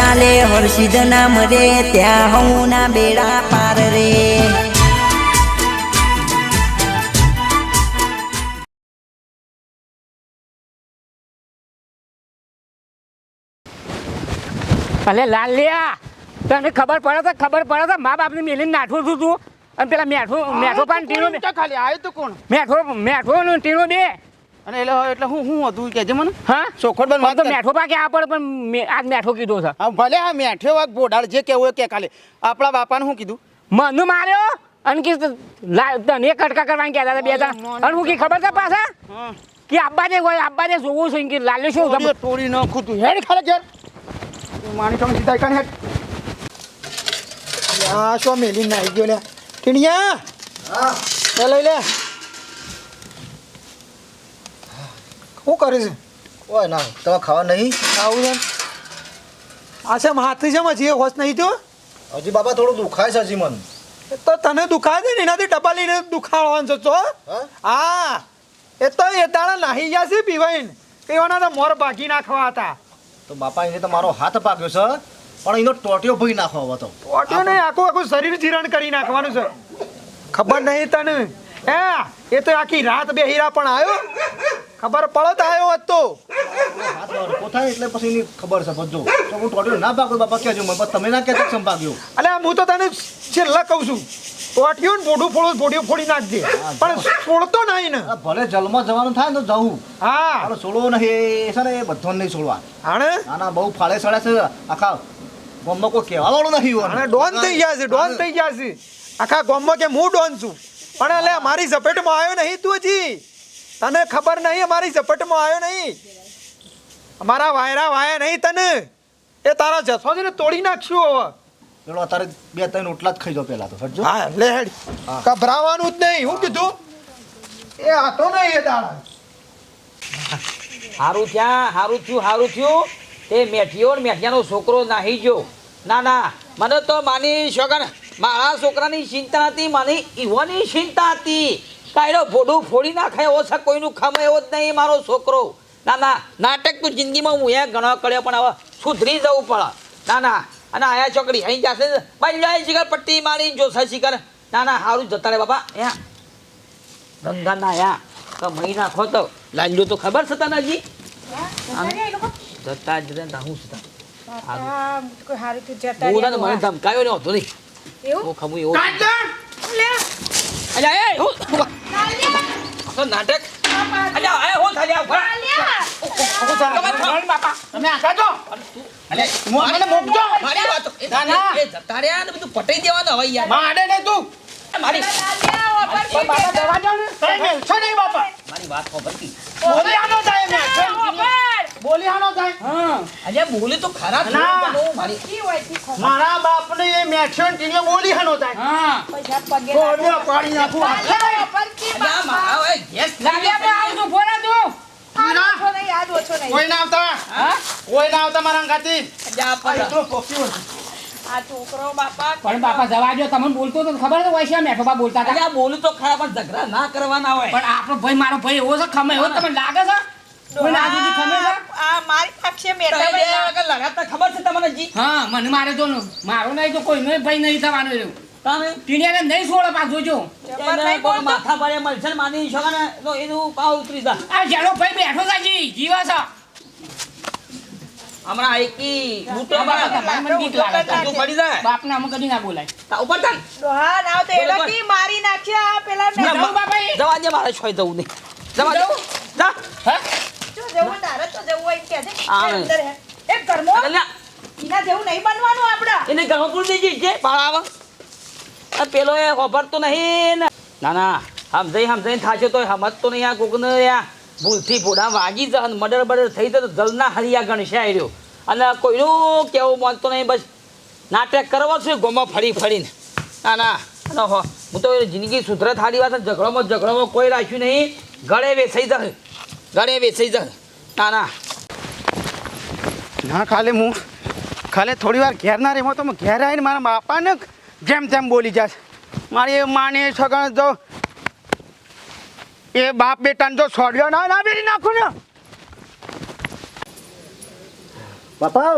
ચાલે હર્ષિદ નામ રે ત્યાં હું ના બેડા પાર રે. અલે લાલિયા તને ખબર પડે તો ખબર પડે તો મા બાપને મેલીને નાઠું છું તું. અને પેલા મેઠું મેઠો પણ ટીણો ખાલી? આવ્યો તો કોણ? મેઠો મેઠો ટીણો બે. અને એટલે એટલે હું હું હતું કહેજે મને. હા? ચોખવટ બન તો વાત મેઠો પાકે આ પણ પણ આજ મેઠો કીધો છે. હા ભલે હા મેઠ્યો વાગ બોડાળ જે કેવું હોય કે ખાલી આપણા બાપાને શું કીધું? મનુ માર્યો? અને કે તને કટકા કરવાની કહેતા હતા બે જણા. અને હું કી ખબર છે પાછા? હા. કે આબાને જે હોય આબ્બા જે જોવું છે કે લાલ્યો શું તમે તોડી નાખું તું. હેડ ખાલે ઘેર. માણી તમે સીધા કાન હેડ. આ શું મેલી નાઈ ગયો લે ટીણિયા? હા. લે લઈ લે. શું કરે છે ઓય ના તમે ખાવા નહીં? આવું છે? આ છે હાથી છે હજી હોશ નહીં તો હજી બાબા થોડું દુખાય છે હજી મન. તો તને દુખાય છે ને એનાથી ડબ્બા લઈને દુખાવાનું છે હા? એ તો એ દાડા નાહી ગયા છે પીવાઈને. પીવાના તો મોર ભાગી નાખવા હતા. તો બાપા એને તો મારો હાથ પાક્યો છે પણ એનો ટોટિયો ભઈ નાખવા હતો ટોટિયો નહીં આખું આખું શરીર જીરણ કરી નાખવાનું છે. ખબર નહીં તને? હે એ તો આખી રાત બેહીરા પણ આવ્યો. ખબર પડો તો આવ્યો હોત તો. હાથ હરખો થાય એટલે પછી એની ખબર છે બધું. તો હું ટોટિયો ના પાક્યો બાપા કહેજો મને તમે ના કહેતો કેમ અલે હું તો તને છેલ્લા કહું છું. ટોટિયું ને બોડું ફોડું બોડિયું ફોડી નાખજે. પણ છોડતો નહીં ને ભલે જલમાં જવાનું થાય તો જવું હા. હાલો છોડવો નહીં છે ને એ બધો નહીં છોડવા હાણે? ના ના બહુ ફાળે સડે છે. આખા ગામમાં કોઈ કહેવા વાળું નહીં હાણે ડોન થઈ ગયા છે ડોન થઈ ગયા છે. આખા ગામમાં કે હું ડોન છું. પણ એટલે મારી ઝપેટમાં આવ્યો નહીં તું હજી. તને ખબર નહીં અમારી ઝપટમાં આવ્યો નહીં. અમારા વાયરા વાયા નહીં તને. એ તારા જસો છે ને તોડી નાખશું હવે. પેલો અત્યારે બે ત્રણ રોટલા જ ખાઈ જાઓ પહેલા તો સમજો હા લે હેડ. ગભરાવાનું જ નહીં હું કીધું? એ આતો નહીં એ દાડા. હારું થયા હારું થયું હારું થયું. એ મેઠિયો ને મેઠિયાનો છોકરો નાહી ગયો. ના ના મને તો માની શોગન મારા છોકરાની ચિંતા હતી માની ઈવોની ચિંતા હતી. કાયરો ફોડું ફોડી નાખે એવો છે કોઈનું ખમે એવો જ નહીં મારો છોકરો. ના ના નાટક તું જિંદગીમાં હું એ ઘણો કર્યો પણ હવે સુધરી જવું પડે. ના ના અને આયા છોકરી અહીં જશે ને ભાઈ જાય શિખર પટ્ટી મારી જોશે શિખર ના ના સારું જતા રે બાપા અહીંયા. ગંગા ના આયા તો મહી નાખો તો. લાંજો તો ખબર છે તને હજી? જતા જ રે હું મને ધમકાયો ને હતો નહીં. એવું? ખબર એવું અલ્યા એ! હું તો નાટક? અલ્યા હું બાપા. તમે આખા છો અલે મો- મને મોકજો. મારી વાતો. ના, ના. એ જતા રહ્યા ને બધું પટાઈ દેવાનું હવે યાર. માડે ને તું. મારી બાપા દવા દો ને તમે નહીં બાપા. મારી વાત ખબરતી બોલી આનો મેં. બોલી હા. બોલે તો ખરા ના. મારી મારા બાપને એ મેઠ્યો ને બોલી આનો હા. નાખું. આખે અલ્યા મારા હવે ગેસ લાલ્યા બે આવજો ફોરા તું કોઈ ના આવતા? કોઈ ના આવતા મારા અંગાથી? અલ્યા પણ બાપા જવા દો તમને બોલતો તો ખબર છે મેઠો બા બોલતા હતા? બોલું તો ખરા પણ ઝઘડા ના કરવાના હોય. પણ આપણો ભાઈ મારો ભાઈ એવો છે ખમે એવો તમને લાગે છે? કોઈ ખબર છે તમને જી? હા મને મારે ન- મારો નહીં તો કોઈનો ભાઈ નહીં થવાનું રહ્યો. તાને ટીણીયાને નહીં છોડે પાછો જોજો. એને કોઈ માથા પર એ માની શકો ને તો એનું પાવ ઉતરી જા આ જેનો ભાઈ બેઠો છે જીવા છે. હમણાં એકી લૂંટો તમારે બીક લાગે છે. પડી જાય બાપને અમુક કદી ના બોલાય. તા ઉપર ચાલ ના, જાઉં બાપા જવા દે મારે છોય જવું નહીં. જવા દે. જા. હા? અલ્યા. એને ઘણો પૂર દેજે જે પાળાવ આ પેલો એ ખબરતો નહીં ને. ના સમજાઈ સમજાઈ થાશે તો સમજતો નહીં આ કોકને આ ભૂલથી ભોડા વાગી જાય અને મર્ડર બર્ડર થઈ જાય તો જલના હરિયા ગણશે આવ્યો અને કોઈનું કેવું માનતો નહીં બસ. નાટક કરવો છે ગોમાં ફરી ફરીને. ના ના અને હો, હું તો જિંદગી સુધરે થાળી વાત ઝઘડોમાં ઝઘડોમાં કોઈ રાખ્યું નહીં. ગળે વેચાઈ જાય. ગળે વેચાઈ જાય. ના ના. ના ખાલી હું ખાલી થોડી વાર ઘેર ના રહેમાં તો ઘેર આવીને મારા બાપાને જેમ તેમ બોલી જાય મારી માની છગણ જો એ બાપ બેટાને જો છોડ્યો ના ના બેરી નાખું ને. બાપા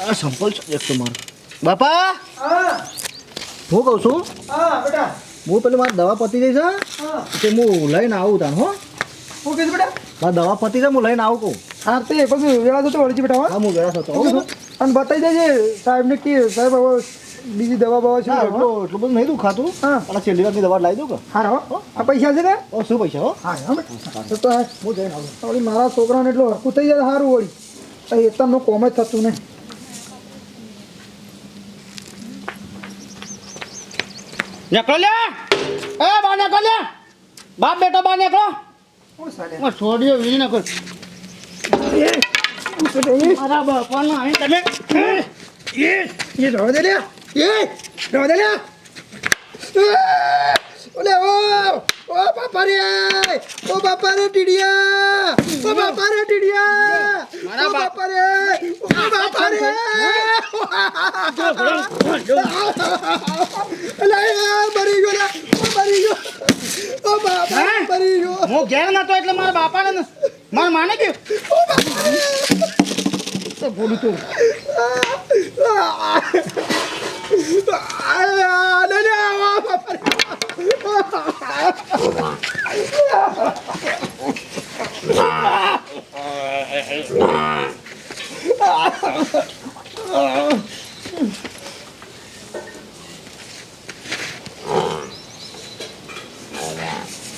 આ સંપલ છે એક તો મારો બાપા. હું કહું છું હું પેલી મારી દવા પતી ગઈ છે તે હું લઈને આવું તાન હો. શું કીધું બેટા? મારા દવા પતી જાય હું લઈને આવું કહું. હા તે પછી વેળા જતો વળી બેટા હા. હું વેળા થતો હો અને બતાવી દેજે સાહેબને કે સાહેબ હવે બીજી દવા બવા છે ના એટલું એટલું બધું નહીં દુખાતું. હા. અને છેલ્લી વારની દવા લાવી દઉં કે? હા હો. આ પૈસા છે ને? ઓ શું પૈસા હો? હા હા તો તો હું જઈને આવું. વળી મારા છોકરાને એટલો હરકું થઈ જાય સારું વળી. એ તમને કોમ જ થતું નહીં. નીકળો લે એ બા નીકળો લે બાપ બેટો બા નીકળો. હું છોડીઓ વીણી નાખો. અહીં તમે એ રવા દે લે. એ રવા દે લે. ઓલે ઓ ઓ બાપા રે ઓ બાપા રે ટીડિયા ઓ બાપા રે ટીડિયા મારા બાપ- બાપા રે ઓ બાપા રે અલે મરી ગયો ઓ મરી ગયો. ઓ બાપા મરી ગયો. હું ઘેર નતો એટલે મારા બાપાને ન- મારા માને કે? તો બોલું તું આ લે લે ઓ બાપા રે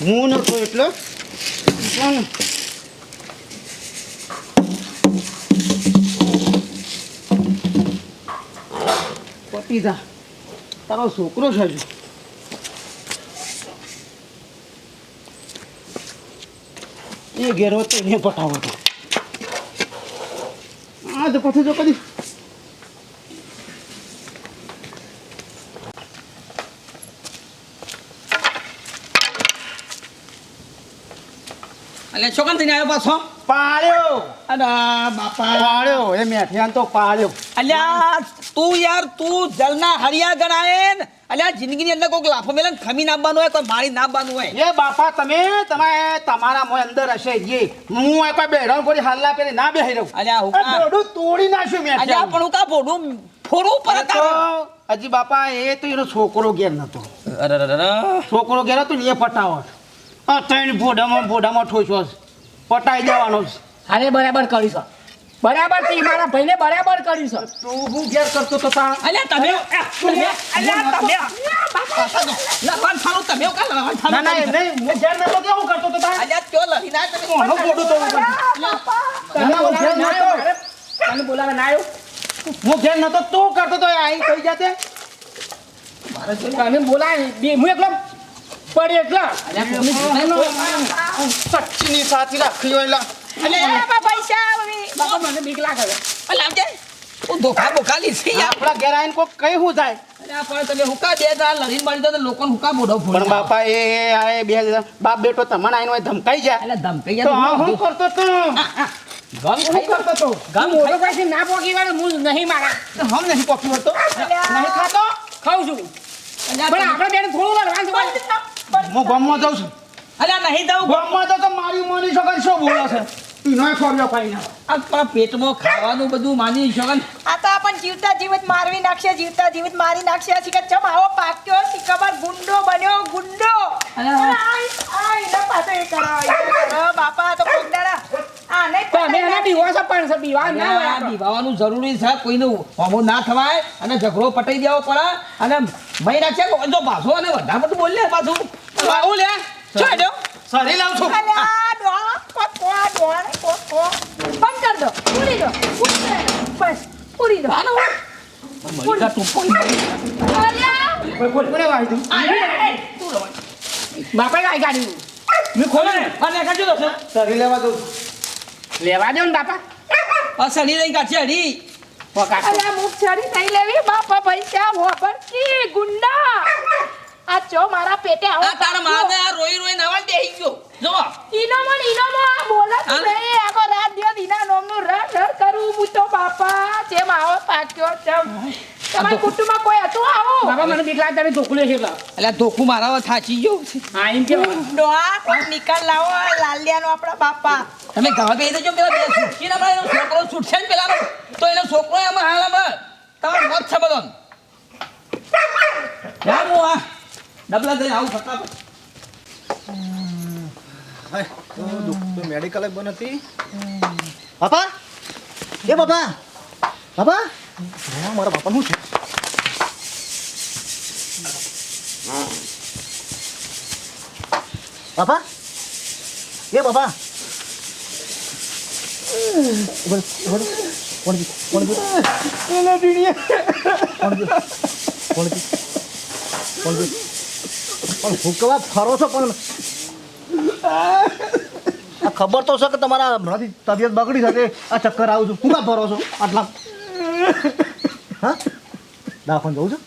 હું નતો એટલે પણ પતી તારો છોકરો છે હજુ. એ ઘેરો તો એને પટાવો હતો. આ તો પછી જો કદી અને છોકરા થઈને આવ્યો પાછો? પાળ્યો અને બાપા. પાળ્યો એ મેઠિયાન તો પાળ્યો અલ્યા તું યાર તું જલના હરિયા ગણાય ને અલ્યા જિંદગીની અંદર કોઈક લાફો મેલે ને ખમી નાખવાનું હોય કોઈ મારી નાખવાનું હોય. એ બાપા તમે તમે તમારા મોય અંદર હશે જે. હું આ કોઈ બેડો પડી હાલના પેલે ના બેહી રહું. અલ્યા હું દોરડું તોડી નાખ્યું મેં અલ્યા પણ હું કા ફોડું ફોડું પર તો હજી બાપા એ તો એનો છોકરો ઘેર નતો. છોકરો ઘેર હતો ને એ પટાવટ આ ત્રણ ભોડામાં ભોડામાં ઠોસ્યો પટાઈ દેવાનો છે. અરે બરાબર કર્યું છે. બરાબરથી મારા ભાઈને બરાબર કર્યું છે. તું હું ઘેર કરતો તો તા. અલ્યા તમે તમે અલ્યા તમે લવાન ફાળું તમે કા લવાન ના ના નહીં હું ઘેર નતો કેવું કરતો તો તા. અલ્યા ક્યો લડી ના તમે? ફોડું તો હું? હું બોલાવે ના નતો. તને બોલાવે ના આવ્યો? હું ઘેર નતો તું કરતો તો આઈ કઈ જાતે? તને બોલાવે બે હું એકલો પડી એકલો. સચ્ચીની સાથી રાખી હોય લા. બાપા મને બીક લાગે. અલ્યા આવજે. હું ધોખા બોખા લીધી આપણા ઘેર આવીને કોઈ કઈ હું થાય પણ તમે હુકા બે દાળ લડીને મારી દો તો લોકોને હુકા બોડો પણ બાપા એ આ બે બાપ બેટો તમને આઈને ધમકાઈ જાય. એટલે ધમકાઈ જાય હા કરતો તો? ગમ ખાઈ કરતો તો? ગમ ખાઈ પાછી ના પોકી વાળો હું નહીં મારા. હમ નહીં પોકી વળતો નહીં ખાતો? ખાઉં છું. પણ આપણે બેન થોડું લડવાનું. હું ગમમાં જાઉં છું. અલ્યા નહીં દઉં ગમમાં તો તો મારી મોની છોકરી શું બોલે છે? ઈનો ખોર્યો પાઈ આ પેટમાં ખાવાનું બધું માની શકન આ તો આપણને જીવતા જીવિત મારવી નાખશે જીવતા જીવિત મારી નાખશે. આ શીખર ચમ આવો પાક્યો શીખબર ગુંડો બન્યો ગુંડો. અરે, અરે આય, આય, એના પાછો એ કરો, બાપા તો કોક આ નહીં તો અમે બીવા છે પણ છે બીવા ના હોય આ જરૂરી છે કોઈનું હોમો ના થવાય અને ઝઘડો પટાઈ દેવો પડે. અને મહી નાખશે કે જો પાછો અને વધારે બધું બોલ લે પાછું. આવું લે. હેડ્યો? સરી લાવ છું અલે આ ડોહા, કોક, કોક, ડોહા ને કોક, કોક. બંધ કર દો પૂરી દો પૂરી દો. બસ પૂરી દો આનો હોય. મરી જા તું પણ. એ, તું રવા. બાપાએ લાઈ કાઢ્યું મેં ખોલ્યું ને. અને કાઢજો તો છે. સરી લેવા દઉં. લેવા દો ને બાપા. આ સડી નહીં કાઢશે. વગાડતો. અલ્યા મુખ ચડી નહીં લેવી. બાપા પૈસા હોબર કી ગુંડા? આ ચો મારા પેટે આવો આ તારા માને આ રોઈ રોઈ નવાલ દેહી ગયો. જો ઈનોમો ઈનો મો આ બોલે તું આખો રાત દિવસ ઈના નોમનું રડ રડ કરું હું તો બાપા. જેમ આવો પાક્યો ચમ તમારા કુટુંબમાં કોઈ હતું? આવો. બાબા મને ધોકું લેશો એટલે એટલે ધોકું મારા થાચી ગયો હા એમ કે ડોઆ નિકાલ લાવો લાલિયાનો આપણા બાપા. તમે ગાવા બેહી દેજો પેલા બે છૂટકી ના એનો છોકરો ને પેલા તો એનો છોકરો એમ હાલા બર તમારો મત છે બધો. યાર આ ડબલા થઈ આવું ફટાફટ. મેડિકલ બન હતી બાપા? એ બાપા? બાપા? રહો. કોણ છે? બાપા? એ બાપા? પણ હુકવા ફરો છો પણ. ખબર તો છે કે તમારા હમણાંથી તબિયત બગડી શકે. આ ચક્કર આવું છું. હું ફરો છો? આટલા હા? દવાખાને જવું છું?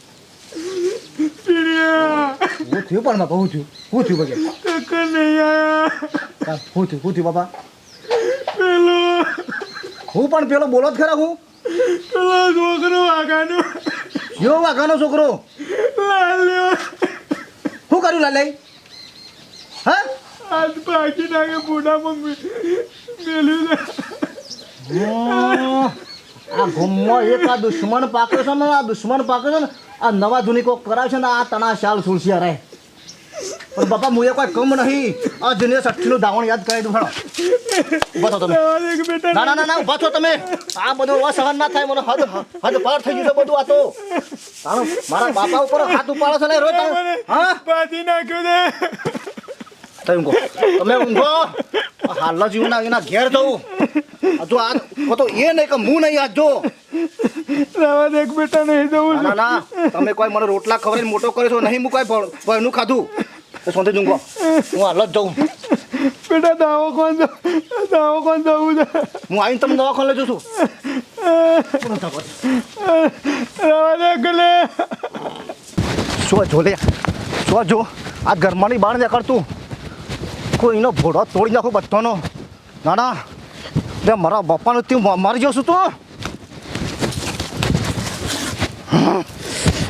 હું થયું પણ બાપા હું થયું? હું થયું બગે શું થયું? શું થયું બાપા? હું પણ પેલો બોલો જ ખરા હું? છોકરો વાગાનો યો વાઘાનો છોકરો? શું કર્યું લાલે હા? આજ પાકી નાખે બુઢામાં મેલ્યું આ ગમમાં એક આ દુશ્મન પાકે છે ને આ દુશ્મન પાકે છે ને આ નવા જૂની કોક કરાવશે ને આ તણા શાલ સુરસી હરાય પણ બાપા મુએ કોઈ કમ નહીં. આ જુનિયર સઠ્ઠીનું ધાવણ યાદ કરી દઉં ઊભા થો તમે. ના ના ના ના ઊભા તમે. આ બધું અસહન ના થાય મને હદ હદ પાર થઈ ગયું છે બધું આ તો. તાણો મારા બાપા ઉપર હાથ ઉપાડો છે ને રોજ. હા? પાછી નાખ્યો ને તમે ઊંઘો. તમે ઊંઘો. હાલ જ એના ઘેર જવું જો આ તો એ નહીં કે હું નહીં આજ જો. દે એક બેટા નહીં જવું ના ના તમે કોઈ મને રોટલા ખવડાવીને મોટો કર્યો છો નહીં હું કોઈ ભ- ભયનું ખાધું. તો સોંતે જુંગો હું હાલ જ જાઉં. બેટા દાવો કોણ દાવો કોણ જવું છે. હું આવીને તમને દવાખાને લઈ જઉં છું. રવા દે ગલે શું જો લે? શું જો? આ ઘરમાંની બાણ નીકળતું કોઈનો ભોળો તોડી નાખો બધાનો. ના ના. બે મારા બાપાનું તું મારી જશું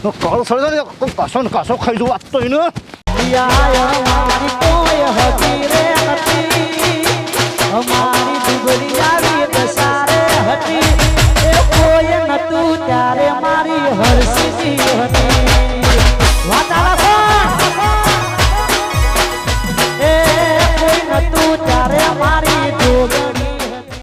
તો કળ સળી કાસો ને કાસો ખાઈ જવું વાત તો એને હતી.